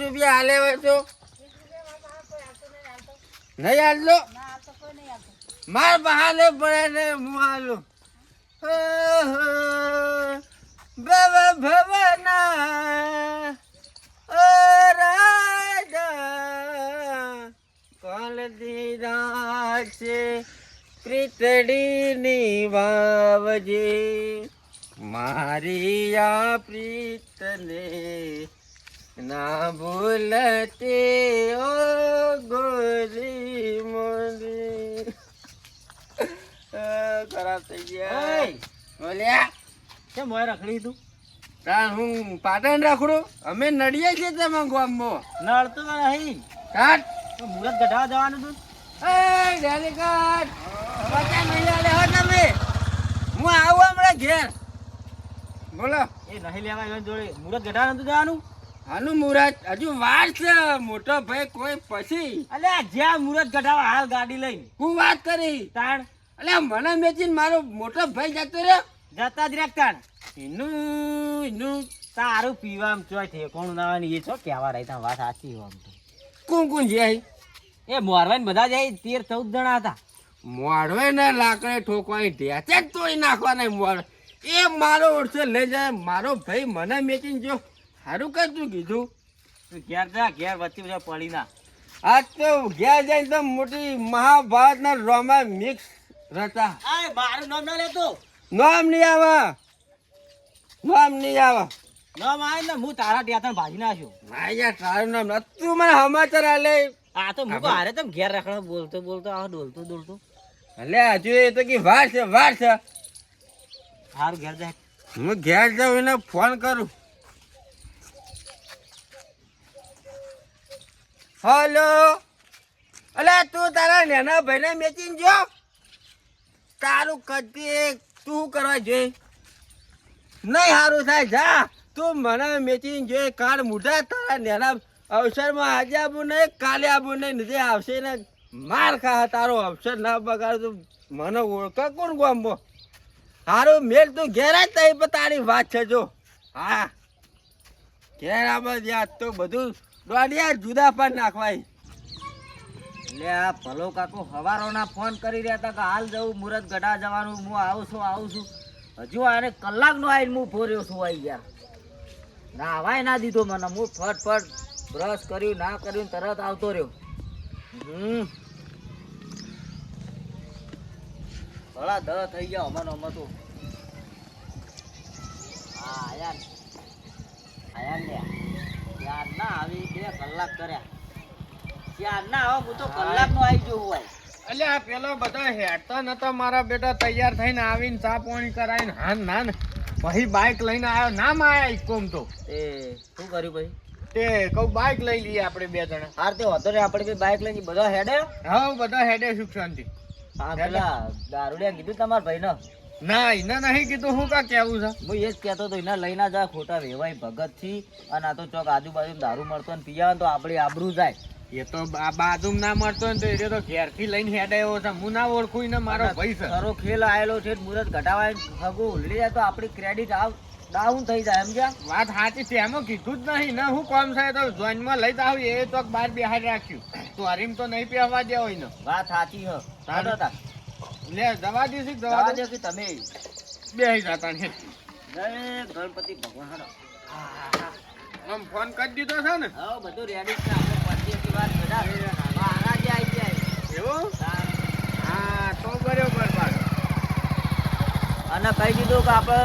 રૂપિયા હાલે હોય તો? નહીં હાલતો? માર બહાલે પડે ને હું હાલું. ભવ ભવના ઓ રાજા કોલ દીરા છે પ્રીતડીની વાવજે? મારી આ પ્રીતને ના ભૂલતે ઓ ગોરી મોરી ખરાબ થઈ ગયા બોલ્યા કેમ મોય રખડી તું? તાર હું પાટણ રાખડું? અમે નડીએ છીએ તમે ગામમાં. નડતો નહીં કાટ. તો મુરત ગઢાવા જવાનું તું? એ ડેલી કાટ. પચાસ નહીં આલે હો તમે. હું આવું હમણાં ઘેર. બોલો. એ નહીં લેવા જોડે મુરત ગઢાવા નતું જવાનું? હાનું મુરત હજુ વાર છે. મોટો ભાઈ કોઈ પછી. અલે જ્યાં મુરત ગઢાવા હાલ ગાડી લઈને. હું વાત કરી? તાણ. અલે મને મેચીને મારો મોટો ભાઈ જતો રહ્યો. જતા જ રેક તાણ. એનું એનું તારું પીવામ ચો છે કોણ નાવાની એ છો કેવા રહી તા વાત સાચી હોય. કોણ કોણ જાય એ મોરવાઈને બધા જાય તેર ચૌદ જણા હતા. મોડવે ને લાકડે ઠોકવાની ઢેચે જ તોડી નાખવાના મોડ એ મારો ઓળસે લઈ જાય. મારો ભાઈ મને મેચીન જો સારું કીધું. તું ઘેર જા ઘેર વચ્ચે બધા પડી ના. આ તો ઘેર જઈને તો મોટી મહાભારતના રોમા મિક્સ રચા આય મારું નામ ના લેતો. નામ નહીં આવે. નામ નહીં આવે. નામ આવે ને હું તારા ત્યાં ભાજી નાખ્યો. માયા તારું નામ ના તું મને સમાચાર આલે. આ તો મુકો હારે તો ઘેર રખડો બોલતો બોલતો આ ડોલતો ડોલતો. એટલે હજુ એ તો કે વાર છે વાર છે. હારું ઘેર જાય હું ઘેર જાઉં એને ફોન કરું. હલો. અલે, તું તારા નેના ભાઈને મેચીને જો. તારું કદી તું કરવા જોઈએ નહીં સારું થાય, જા. તું મને મેચીને જોઈએ કાળ મૂઢા તારા નાના અવસરમાં આજે આવું નહીં, કાલે આવું નહીં નથી આવશે ને માર ખા, તારો અવસર ના બગાડ તું મને ઓળખા કોણ ગોમો સારું મેલ તું ઘેરા જ તારી વાત છે, જો. હા. ઘેર આમાં યાદ તો બધું દોડિયા જુદા પણ નાખવાય. એટલે આ ભલો કાકો હવારોના ફોન કરી રહ્યા હતા કે હાલ જવું મુરત ગઢા જવાનું, હું આવું છું આવું છું. હજુ આને કલાકનો આવીને હું ફોર્યો છું, આઈ યાર નાવાય ના દીધો મને. હું ફટફટ બ્રશ કર્યું, ના કર્યું, તરત આવતો રહ્યો. હમ. ભલા દ થઈ ગયા અમારો અમે તો. હા ને. આયા ને. યાર ના આવી બે કલાક કર્યા. યાર ના હવે હું તો કલાકનો આવી ગયો હોય. એટલે આ પેલો બધા હેડતા નતો મારા બેટા તૈયાર થઈને આવીને ચા પાણી કરાવીને હાન નાન પછી બાઇક લઈને આવ્યો. નામ આયા ઇકોમ તો. એ શું કર્યું ભાઈ? તે કહું બાઇક લઈ લઈએ આપણે બે જણા. હાર તે હતો ને આપણે બી બાઇક લઈને બધા હેડે? હા બધા હેડે સુખ શાંતિ. હા પેલા દારૂડિયા કીધું તમારા ભાઈને? ના એને નહીં કીધું હું કા કેવું છે? હું એ જ કહેતો હતો એને લઈને ના જાય ખોટા વેવાય ભગતથી અને આ તો ચોક આજુબાજુ દારૂ મળતો ને પીવા તો આપણી આબરૂ જાય. એ તો બાજુ ના મળતો ને તો એ તો ઘેરથી લઈને હેડે એવો છે. હું ના ઓળખું ને મારો ભાઈ છે. ખેલ આયેલો છે મુરત ઘટાવાય હગું ઉલડી જાય તો આપણી ક્રેડિટ આવ ડાઉન થઈ જાય સમજ્યા? વાત સાચી છે એમાં કીધું જ નહીં. ને હું કોમ સાહેબ તો જોઈનમાં લઈ જાવ એ તો બાર બિહાર રાખ્યું. તો હરીમ તો નહીં પહેવા દેવો ને વાત સાચી હ. લે જવા દીધી દવા જવા દે દો કે તમે. બે જતા ને જય ગણપતિ ભગવાન આમ ફોન કરી દીધો છે ને? હા બધું રેડી છે. આપણે વાત બધા. મહારાજે આવી જાય એવું? હા તો બરોબર પાછું. અને કહી દીધું કે આપણે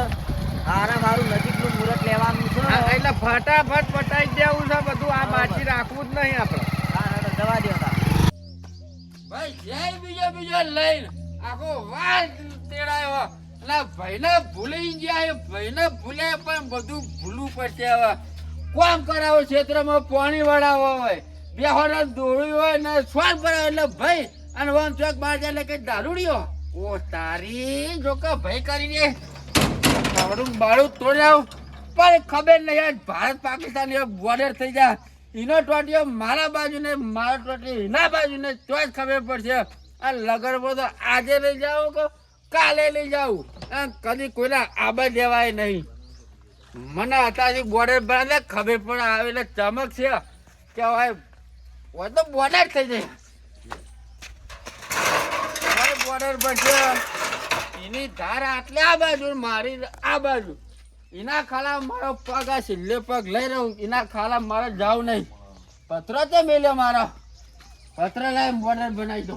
સારા મારું નજીકનું મુહૂર્ત લેવાનું છે. એટલે ફટાફટ પટાઈ દેવું છે. બધું આ. બાકી રાખવું જ નહીં આપણે. જવા દ્યો ભાઈ જય બીજો બીજો લઈને. આખો વાત તેડાયો. એટલે ભાઈને ભૂલી ગયા એ ભાઈને ભૂલ્યા પણ બધું ભૂલવું પડશે હવે. કોમ કરાવો ક્ષેત્રમાં પાણી વળાવો હોય. બે હોરા દોડ્યું હોય ને સ્વાદ ભરાવો એટલે ભાઈ અને વન ચોક બહાર જાય એટલે કઈ દારૂડિયો. ઓ તારી જોકે ભાઈ કરીને બાળું બાળું તોડ્યા. પણ ખબર નહીં ભારત પાકિસ્તાન બોર્ડર થઈ જાય. એનો ટોટીઓ મારા બાજુ ને મારો ટોટીઓ એના બાજુ ને તો જ ખબર પડશે. આ લગન તો આજે લઈ જાઓ કે કાલે લઈ જાઉં આ કદી કોઈના આબા દેવાય નહીં. મને અત્યારથી બોર્ડર બનાવે ખબર પણ આવે ચમક છે. કે ભાઈ હોય તો બોર્ડર થઈ જાય. બોર્ડર બનશે એની ધાર આટલે આ બાજુ, મારી આ બાજુ. એના ખાલા મારો પગ આ છેલ્લે પગ લઈ રહ્યો એના ખાલા મારે જાવ નહીં. પત્ર તો મેલ્યો મારો. પત્ર લઈ બોર્ડર બનાવી દો.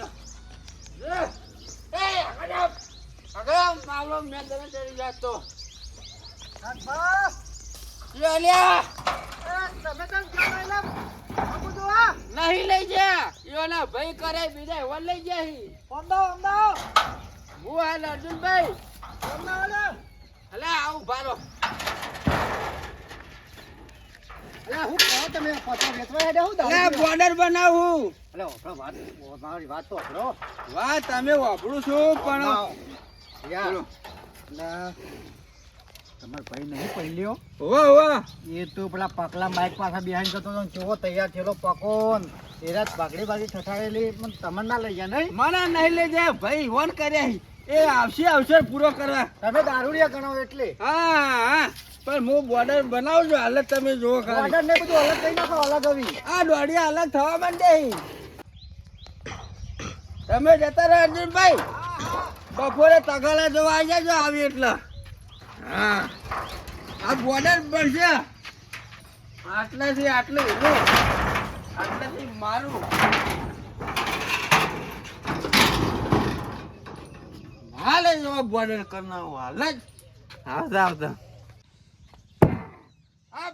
હાલ. લઈ એ, એ, આગળ આવ. આગળ આવ, માવલો મેં તને ચડી જાતો. લ્યો, લ્યો. નહીં લઈ જા ઈઓના હી. તમે વાપરું છું પણ. તમાર ભાઈ નહીં પહેલ્યો હોવા હોવા. એ તો પેલા પકલા બાઈક પાછા બિહાઈન જતો હતો કેવો તૈયાર થયેલો પકોન. એ રાત પાઘડી બાગડી ઠઠાડેલી પણ તમને ના લઈ ગયા નહીં? મને નહીં લઈ જાય ભાઈ વોન કર્યા એ આવશે આવશે પૂરો કરવા. તમે દારૂડિયા ગણો એટલે. હા હા. પણ હું બોર્ડર બનાવું છું હાલત તમે જુઓ બોર્ડર ને બધું અલગ થઈ નાખો અલગ આવી. આ દોડિયા અલગ થવા માંડે. તમે જતા રહો અર્જુનભાઈ. બપોરે તગાલા જોવા આવી જાજો આવી એટલે. હા. આ બોર્ડર બનશે. આટલાથી આટલું એવું આટલાથી મારું. હાલે જ એવો બોર્ડર કરનારું હાલ. જ આવતા આવતા.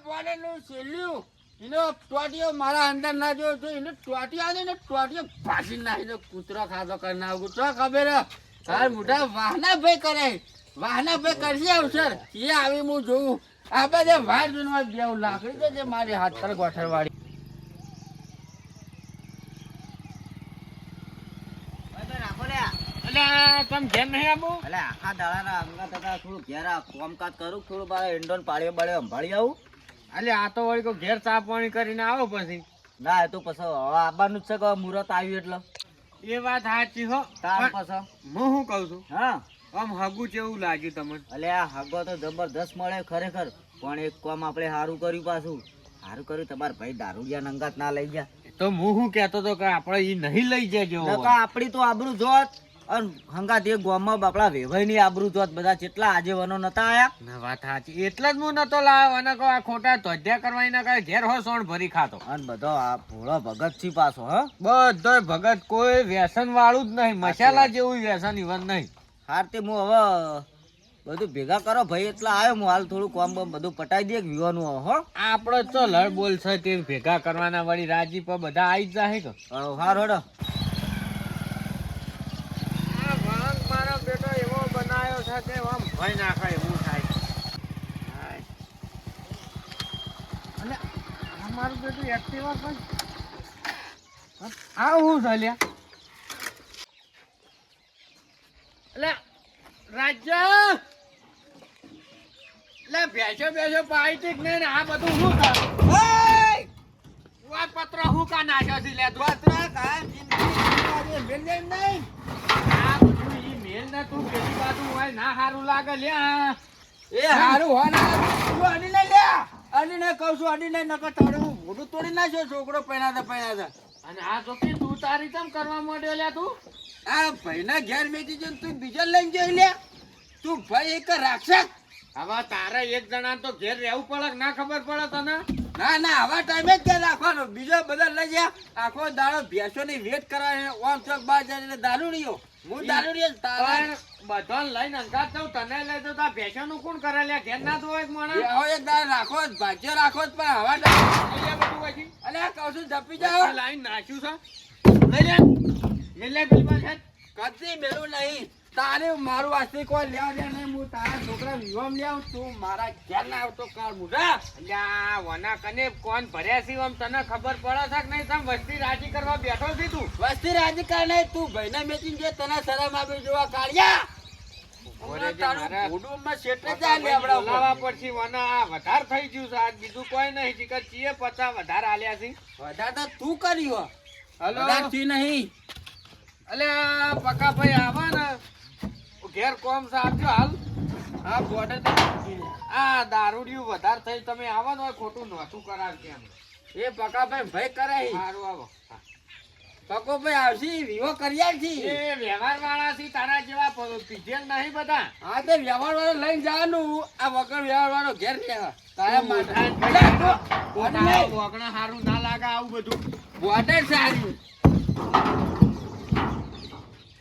આ બોર્ડરનું એનો ટોટીઓ મારા અંદર ના જોયો તો એને ટોટીઓ આવે ને ટોટીઓ ભાસી નાખીને કૂતરો ખાધો કરી નાખું. તો ખબર? તાર મોટા વાહના ભાઈ કરે. વાહના ભાઈ કરશે અવસર એ આવી હું જોઉં. આ બધા વાર જોઈને બેવ લાકડી છે મારી હાથ પર ગોઠરવાળી એટલે તમે જેમ નહીં આવું એટલે આખા દાડાના અંગા થતા થોડું ઘેરા કામકાજ કરું થોડું મારે ઇન્ડોન પાડ્યો બાળીએ સંભાળી આવું? એટલે આ તો વળી કોઈ ઘેર ચા પાણી કરીને આવો પછી. ના એ તો પછી હવે આવવાનું જ છે કે મુહૂર્ત આવ્યું એટલે. એ વાત સાચી હો. તાર પછી. હું શું કહું છું? હા. આમ હગુ જેવું લાગ્યું તમને. એટલે આ હગો તો જબરદસ્ત મળે ખરેખર. પણ એક કામ આપણે સારું કર્યું પાછું. સારું કર્યું તમારા ભાઈ દારૂડિયા નંગાત ના લઈ ગયા. તો હું શું કહેતો તો કે આપણે એ નહીં લઈ જજો. નકા આપણી તો આબરું જોત. અને હંગાત એ ગામમાં બાપડા વેવાઈની આબરૂ તો બધા જેટલા આજે વનો નતા આયા. ના વાત સાચી. એટલે જ હું નતો લાવ્યો અને કહો આ ખોટા ધોધ્યા કરવાની ના કાંઈ ઘેર હો સોણ ભરી ખાતો. અને બધો આ ભોળો ભગતથી પાછો હ. બધોય ભગત કોઈ વ્યસન વાળું જ નહીં. મસાલા જેવું વ્યસન ઇવન નહીં. હાર તે હું હવે બધું ભેગા કરો ભાઈ એટલે આવ્યો. હું હાલ થોડું કોમ બમ બધું પટાઈ દે વિવાનું હો. આપણે તો લડ બોલ છે તે ભેગા કરવાના વળી રાજી પર બધા આવી જ જાય તો હાર હડો આ વાંગ મારો બેટો એવો બનાવ્યો છે આમ ભય નાખે એવું થાય. અને આ મારું એક્ટિવા પણ આ હું છે એટલે રાજ્ય! એટલે ભેંસો ભેંસો પાઈ તીક નહીં આ બધું શું થાય? પત્ર હું કા નાખ્યો છે લે પત્ર જિંદગી નહીં. તું પેલી બાજુ હોય ના સારું લાગે લ્યા એ સારું હોય તું અડી લઈ લે. અડી ને કહું છું અડી લઈ નકર તારે હું મોઢું તોડી નાખ્યો છોકરો પહેરાતા પહેરાતા અને આ તો તું તારી કેમ કરવા માંડ્યો લ્યા તું? આ ભાઈના ઘેર મેથી જઈને તું બીજા લઈને જઈ લે. તું ભાઈ એક રાક્ષસ હવે તારે એક જણા તો ઘેર રહેવું પડે ના ખબર પડે તને? ના ના આવા ટાઈમે જ ઘેર રાખવાનો. બીજો બધા લઈ ગયા આખો દાડો ભેંસો ની વેટ કરાવે ઓમ ચોક જાય એટલે દારૂડીઓ હું દારૂડીઓ તારા બધો લઈને અંગાત જાઉં તને લઈ તો તાર ભેંસો નું કોણ કરે લે? ઘેર ના માણસ? હવે એક દાડો રાખો જ ભાજ્ય રાખો જ પણ હવા બધું પછી. અલે આ કહું છું જપી જાઓ. લાઈન નાખ્યું છે. લઈ લે. લઈ બિલમાં છે. કદી મેલું નહીં. તારે મારું વાસ્તે કોઈ લેવા દે નહીં હું તારા છોકરા વિવામ લેવું તું મારા ઘેર ના આવતો કાળ મુઢા અલ્યા વના કને કોણ ભર્યા છે આમ તને ખબર પડે છે કે નહીં? તમ વસ્તી રાજી કરવા બેઠો છે તું? વસ્તી રાજી કર નહીં તું ભાઈના મેચિંગ જે તને શરમ આપી જોવા કાઢ્યા. વધારે થઈ ગયું છે. બીજું કોઈ નહીં. ચીકર ચીએ પચાસ વધારે આલ્યા છે. વધારે તો તું કર્યું વધારે થી નહીં. અલ્યા પકા ભાઈ આવા ને. ઘેર કોમ સાચો હાલ. હા બોર્ડર આ દારૂડિયું વધારે થઈ તમે આવો ને ખોટું નોતું કરાવ કેમ એ પકા ભાઈ કરાય સારું આવો. પકો ભાઈ આવશી? વિવો કર્યા છી એ વ્યવહાર વાળા થી તારા જેવા પીધેલ નહીં બધા. હા તે વ્યવહાર વાળો લઈને જવાનું. આ વગર વ્યવહાર વાળો ઘેર લેવા તારા માથા વગણા સારું ના લાગે આવું બધું. બોર્ડર સારી.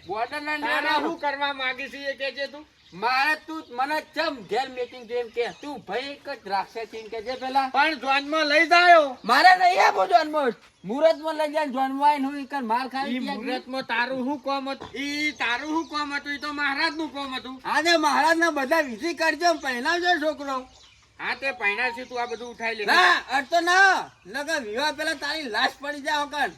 બોર્ડર ના નિર્ણય કરવા માંગી છે એ કહેજે તું. મારે તું મને ચમ ઘેર મેકિંગ જેમ કે તું ભાઈ એક જ રાખશે છે કે જે પેલા. પણ જોનમાં લઈ જાયો. મારે નહીં આપો જોનમાં. મુહૂર્ત લઈ જાય જોનમાં હું એક માલ ખાઈ ઈ તારું શું કોમ હતું? ઈ તારું શું કોમ હતું? ઈ તો મહારાજનું કોમ હતું. આજે મહારાજ ના બધા વિધિ કરજો પહેલાવજો છોકરો. હા તે પહેણાથી તું આ બધું ઉઠાઈ લે. ના અડતો ના. નકર વિવાહ પેલા તારી લાશ પડી જાય વગર.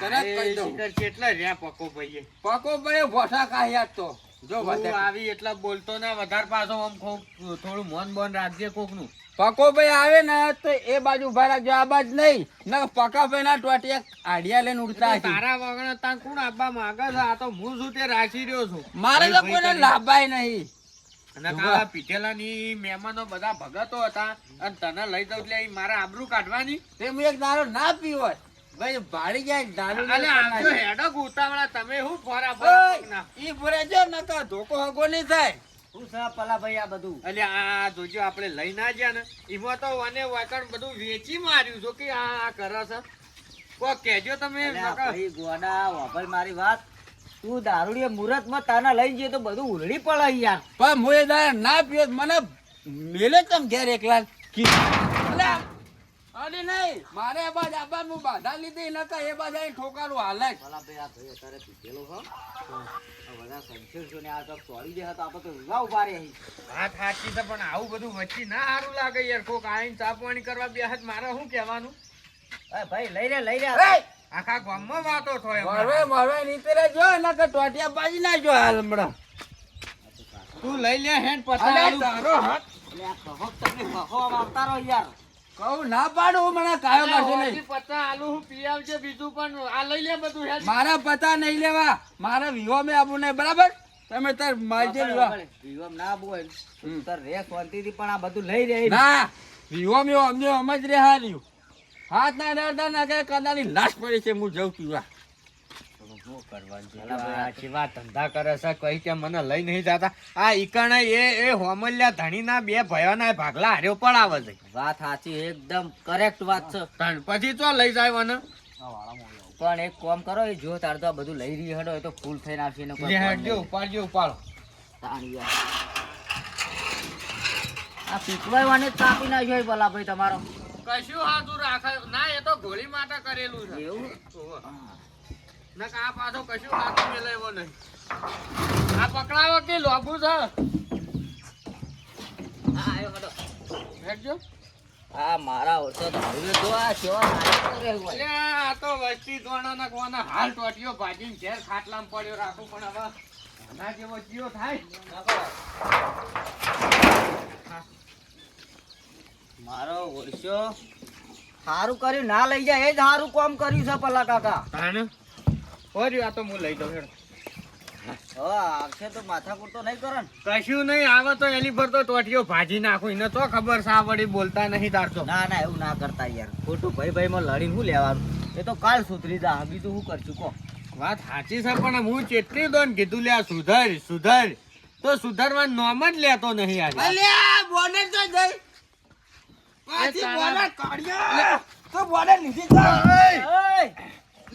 તરત કહી દઉં. કેટલા રહ્યા પકો ભાઈએ પકો ભાઈ ભોસા કાઢ્યા તો. જો આવી એટલા બોલતો ના વધારે પાછો આમ થોડું મન બન રાખજે કોક પકો ભાઈ આવે ને તો એ બાજુ ઊભા રાખજો આ બાજુ નહીં. ના પકા ભાઈ ના ટોટિયા આડિયા લઈને ઉડતા તારા વગર તા કોણ આપવા માંગે છે? આ તો હું શું તે રાખી રહ્યો છું? મારે તો કોઈને લાભાય નહીં. અને કાલા મહેમાનો બધા ભગતો હતા. અને તને લઈ દઉં એટલે મારા આબરૂ કાઢવાની? તે હું એક દારો ના પીવો ભાઈ ભાડી જાય દારૂ અલે આજો હેડો ઉતાવળા તમે હું ફોરા ફોરા ઈ ફોરે જો નકા ધોકો હગો નહીં થાય. શું છે પલાભાઈ આ બધું? એટલે આ જોજો આપણે લઈ ના ગયા ને એમાં તો વાને વાકણ બધું વેચી માર્યું છો કે આ આ કરે છે. કહેજો તમે. ભાઈ ગોડા વાપર મારી વાત. તું દારૂડી મુહૂર્તમાં તાના લઈ જઈએ તો બધું ઉલડી પડે યાર. પણ હું એ ના પીયો મને મેલે તમ ઘેર એકલા? અલ્યા, અરે નહીં મારે એ બાજ આબાદ હું બાધા લીધી નકા એ બાજ અહીં ઠોકારું હાલે. જ. પલાભાઈ આ ભાઈ અત્યારે પીધેલો હો. આ બધા સંશય છો ને આ તો ચોરી દે તો આપણે તો ઊભા ઊભા રહે. અહીં. વાત સાચી છે પણ આવું બધું વચ્ચે ના સારું લાગે યાર. કોક આઈને ચા પાણી કરવા બેહત મારે શું કહેવાનું? એ ભાઈ લઈ રે લઈ રે આખા ગામમાં વાતો થાય મારવે મારવે નીતે રે જો કે ટોટિયા બાજી ના જો હાલ હમણાં. તું લઈ લે હેન્ડ પતા તારો હાથ. એટલે આ કહો તમે કહો આવતા રહો યાર. ના પાડું મને કાયો નહીં. પતા આલુ હું પી આવજે બીજું પણ આ લઈ લે બધું મારા પતા નહીં લેવા. મારા વિવો મે આપું નહીં બરાબર? તમે તાર વિવાહ વિવમ ના બોલ તાર રે શાંતિથી પણ આ બધું લઈ રે. ના વિવો મે અમને સમજ રે હાલ્યું હાથ ના ડરતા ના કે કદાની લાશ પડી છે હું જઉં ધંધા કરે છે કહી કે મને લઈ નહીં જતા. આ ઈકણે એ એ હોમલ્યા ધણીના બે ભયોના ભાગલા હાર્યો પણ આવે છે. વાત સાચી એકદમ કરેક્ટ વાત છે. પછી તો લઈ જાય મને? પણ એક કોમ કરો એ જો તાર તો આ બધું લઈ રહી હડો એ તો ફૂલ થઈને આવશે હેડજો ઉપાડજો ઉપાડો. આ પીપળાવાને જ કાપી નાખ્યો એ ભલાભાઈ તમારો. કશું હાથું રાખે ના એ તો ગોળી માટે કરેલું છે. એવું? ના આ પાછો કશું હાથું મેલાવ્યો નહીં. આ પકડાવો કે લોબુ છે? હા, આયો હડો. હેડજો. આ મારા ઓછો તો આ કેવા આ તો વસ્તી ધોણાના કોના હાલ ટોટિયો ભાજીને ઘેર ખાટલામાં પડ્યો રાખું પણ હવે આના જેવો ચિયો થાય. મારો ઓળશો સારું કર્યું ના લઈ જાય એ જ સારું કામ કર્યું છે પલા કાકા. ઓર્યું આ તો હું લઈ દઉં હેડ. આવશે તો માથાકૂટ તો નહીં કરો ને. કશું નહીં આવે તો એની પર તો ટોટિયો ભાજી નાખું એને તો ખબર છે આ વળી બોલતા નહીં તારતો ના ના એવું ના કરતા યાર. ખોટું ભાઈ ભાઈ માં લડીને શું લેવાનું? એ તો કાલ સુધરી જા બીજું શું કરશું કો વાત સાચી છે પણ હું ચેટલી દોન કીધું લે સુધર સુધર. તો સુધરવા નામ જ લેતો નહીં આજે અલ્યા તો જઈ. પાછી બોર્ડર કાઢ્યો. તો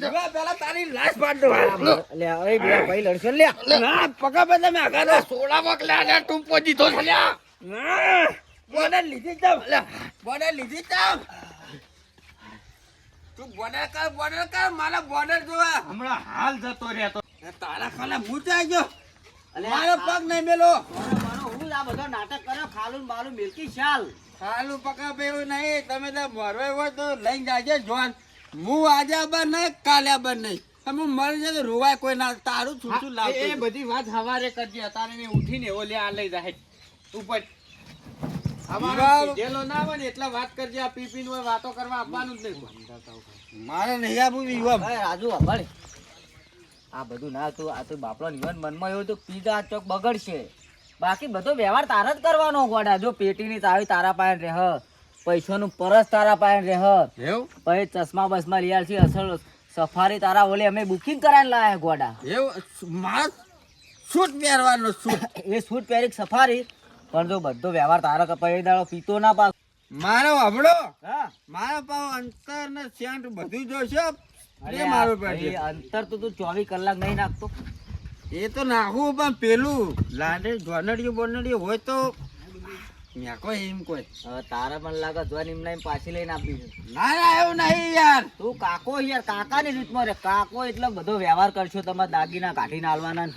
હવે પેલા તારી લાશ પાડ લે એ બે ભાઈ લડશો. લે. ના પકા બે તમે આગળ રહો. વકલા ને ટૂંપો દીધો છે લ્યા. ના બોર્ડર લીધી તો બોર્ડર લીધી તો તું બોર્ડર કર બોર્ડર કર મારા બોર્ડર જોવા. હમણાં હાલ જતો રહેતો. તારા ખાલે ત્યાં ગયો. મારો પગ નહીં મેલો. મારો મારો હું આ બધો નાટક કર્યો ખાલું ને મિલકી શાલ. ખાલું પકા એવું નહીં. તમે તો મરવે હોય તો લઈને જાજે જોન. હું આજે આબર નહીં કાલે આબર નહીં તમે મરી જાય રોવાય કોઈ ના તારું છૂટું એ બધી વાત હવારે કરજે તારે મેં ઉઠીને એવો લે આ લઈ જાય. ઉપર. હવારે વિવાહ- પીધેલો ના હોય વાત કરજે આ પીપીન હોય વાતો કરવા આપવાનું મારે નહીં આપવું ભાઈ રાજુ અભળ આ બધું ના તું આ તો બાપલો નિવન મનમાં એવું તો પીઝા ચોક બગડશે. બાકી બધો વ્યવહાર તારા જ કરવાનો ગોડા જો પેટીની તાવી તારા પાસે રહે. પૈસાનું પરસ તારા પાસે રહે. એવું? પછી ચશ્મા બસમાં લઈ છે અસલ સફારી તારા ઓલે અમે બુકિંગ કરાવીને લાયા ગોડા. એવું? માસ સૂટ પહેરવાનો સૂટ એ સૂટ પહેરી સફારી? પણ જો બધો વ્યવહાર તારો કપાઈ દાડો પીતો ના પાક મારો હમણો? હા. મારો પાવ અંતર ને સેન્ટ બધું જોશે? અરે મારું પડશે અંતર તો તું ચોવીસ કલાક નહીં નાખતો. એ તો નાખું પણ પેલું લાંડે જોનડિયું બોનડિયું હોય તો મેકો એમ કોઈ. હવે તારા મને લાગે જોન એમ પાછી લઈને આપી ના ના એવું નહીં યાર. તું કાકો યાર કાકાની રીતમાં રે. કાકો એટલે બધો વ્યવહાર કરશો તમારે દાગીના કાઢીને આલવાના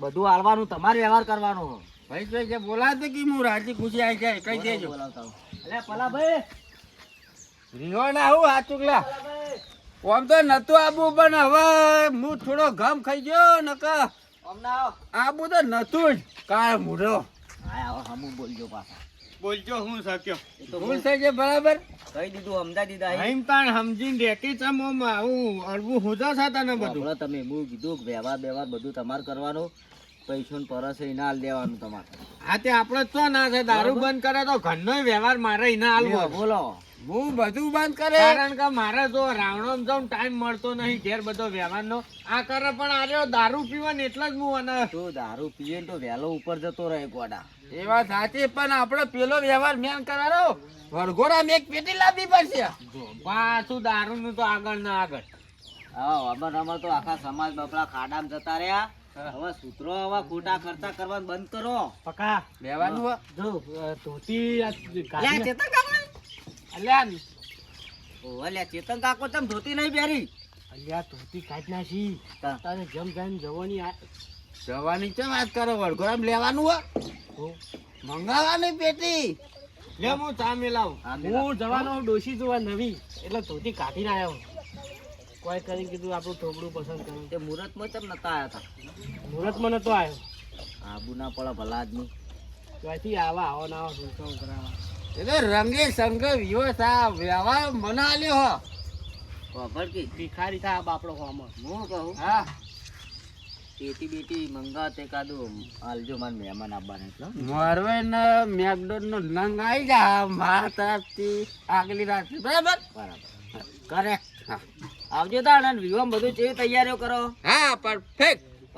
બધું આલવાનું તમારે વ્યવહાર કરવાનો. ભાઈ તો જે કે હું રાજી ખુશી આવી જાય કઈ દેજો. બોલાવતા પલા ભાઈ રીહો ના હું આ ચુકલા આમ તો નતું આબુ પણ હવે હું થોડો ગમ ખાઈ ગયો નકા આબુ તો નતું જ. કાળ મૂઢો. હા આવો હમું બોલજો પાછા. બોલજો હું શક્યો તો ભૂલ થઈ છે બરાબર? કહી દીધું સમજા દીધા અહીં. પણ સમજીને રેટી ચમ આવું અડવું હુજા સાતા ને બધું? તમે હું કીધું કે વ્યવહાર વ્યવહાર બધું તમારે કરવાનું. પૈસો ને પરસ એને હાલ દેવાનું તમારે. હા તે આપણે તો ના છે દારૂ બંધ કરે તો ઘરનો વ્યવહાર મારે એના હાલવો બોલો. હું બધું બંધ કરે. કારણ કે મારે જો રાવણો જવું ટાઈમ મળતો નહીં ઘેર બધો વ્યવહારનો. આ કરે પણ આર્યો દારૂ પીવા ને એટલે જ હું અને તો દારૂ પીએ તો વહેલો ઉપર જતો રહે ગોડા. એ વાત સાચી પણ આપણે પેલો વ્યવહાર મેન કરારો વરઘોડા મેં એક પેટી લાવવી પડશે. પાછું દારૂ નું તો આગળ ના આગળ. હા અમર અમર તો આખા સમાજ બાપડા ખાડામાં જતા રહ્યા. હવે સૂત્રો હવે ખોટા ખર્ચા કરવાનું બંધ કરો. પકા. બેવાનું જો ધોતી ચેતન અલ્યા ઓ અલ્યા ચેતન કાકો તમ ધોતી નહીં પહેરી? અલ્યા ધોતી કાઢ નાખી. તારે જમ જમ જવાની જવાની છે વાત કરો વરઘોડા લેવાનું હો? મંગાવાની પેટી. લે હું ચા મેલાવું હા, જવાનો ડોશી જોવા નવી. એટલે ધોતી કાઢીને આવ્યો. કોઈ કરી કીધું આપણું ઠોકડું પસંદ કર્યું તે મુહૂર્તમાં ચમ નતા આવ્યા હતા મુહૂર્તમાં નતો આવ્યો આબુ ના પડે ભલા આદમી. ક્યાંથી આવા આવો ના આવો શું કરાવવા. એ તો રંગે સંગ વિયો સા વ્યવહાર મના લ્યો હો. ખબર કે ભિખારી થાય બાપડો હોમાં હું કહું? હા. પેટી બેટી મંગા તે કાદું આલજો મારે મહેમાન આવવાના એટલે મારવે ને મેકડોન નો નંગ આવી જા. મારા તરફથી આગલી રાત. બરાબર? બરાબર. કરેક્ટ હા. આવજો તાણ વિવાહ બધું જેવી તૈયારીઓ કરો. હા પરફેક્ટ